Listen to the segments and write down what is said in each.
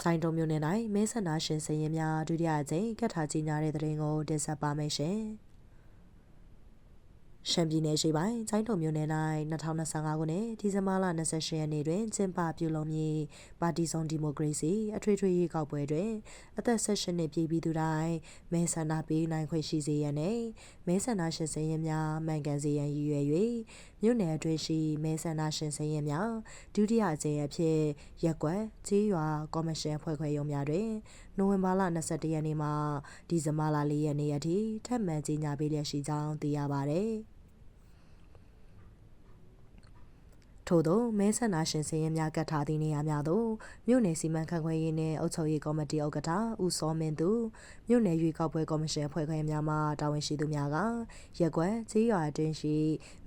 ။ဆိုင်တုံမျိုးနယ်၌မဲဆန္ဒရှင်စည်ရင်များဒုတိယအကြိမ်ကတ်ထားကြီးညာတဲ့တဲ့ရင်ကိုတင်ဆက်ပါမယ်ရှင်။ ရှမ်းပြည်နယ်ရှိပိုင်းကျိုင်းတုံမြို့နယ်၌2025ခုနှစ်ဒီဇင်ဘာလ28ရက်နေ့တွင်ကျင်းပပြုလုပ်မည့်ပါတီစုံဒီမိုကရေစီအထွေထွေရွေးကောက်ပွဲတွင်အသက်18နှစ်ပြည့်ပြီးသူတိုင်းမဲဆန္ဒပေးနိုင်ခွင့်ရှိစေရန်နှင့်မဲဆန္ဒရှင်စည်ရင်များမှန်ကန်စေရန်ရည်ရွယ်၍မြို့နယ်အတွင်းရှိမဲဆန္ဒရှင်စည်ရင်များဒုတိယအကြိမ်အဖြစ်ရက်ကွက်ကြေးရွာကော်မရှင်ဖွဲ့ခွဲရုံများတွင် နိုဝင်ဘာလ22ရက်နေ့မှဒီဇင်ဘာလ4ရက်နေ့အထိထပ်မံကြေညာပေးလျက်ရှိကြောင်းသိရပါသည်။ ထို့သောမဲဆန္ဒရှင်စည်ရင်များကတ်ထားသည့်နေရာများသို့မြို့နယ်စီမံခန့်ခွဲရေးနှင့်အုပ်ချုပ်ရေးကော်မတီဥက္ကဋ္ဌဦးစောမင်းသူမြို့နယ်ရွေးကောက်ပွဲကော်မရှင်ဖွဲ့ခွဲများမှတာဝန်ရှိသူများကရက်ကွက်ကြေးရွာအတွင်းရှိ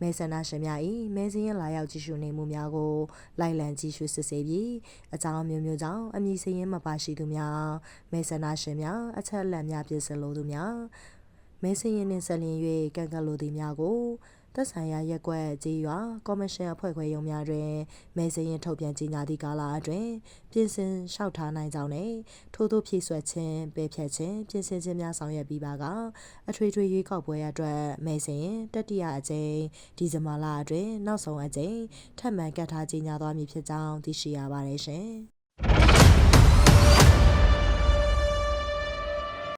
မဲဆန္ဒရှင်များ၏မဲစင်းရင်လာရောက်ကြည့်ရှုနေမှုများကိုလိုက်လံကြည့်ရှုစစ်ဆေးပြီးအကြောင်းမျိုးမျိုးကြောင့်အမည်စည်ရင်မပါရှိသူများမဲဆန္ဒရှင်များအချက်အလက်များပြည့်စုံလိုသူများမဲစင်းရင်နှင့်ဆက်လျင်၍ကန့်ကတ်လိုသူများကို သက်ဆိုင်ရာရက်ကွက်ကြေးရွာကော်မရှင်အဖွဲ့ခွဲရုံးများတွင်မဲစရင်ထုတ်ပြန်ကြေညာသည့်ကာလအတွင်းပြင်ဆင်လျှောက်ထားနိုင်ကြောင်းနှင့်ထို့သောဖြည့်ဆွက်ခြင်းပယ်ဖျက်ခြင်းပြင်ဆင်ခြင်းများဆောင်ရွက်ပြီးပါကအထွေထွေရွေးကောက်ပွဲအတွက်မဲစရင်တတိယအကြိမ်ဒီဇင်ဘာလအတွင်းနောက်ဆုံးအကြိမ်ထပ်မံကတ်ထားကြေညာသွားမည်ဖြစ်ကြောင်းသိရှိရပါတယ်ရှင်။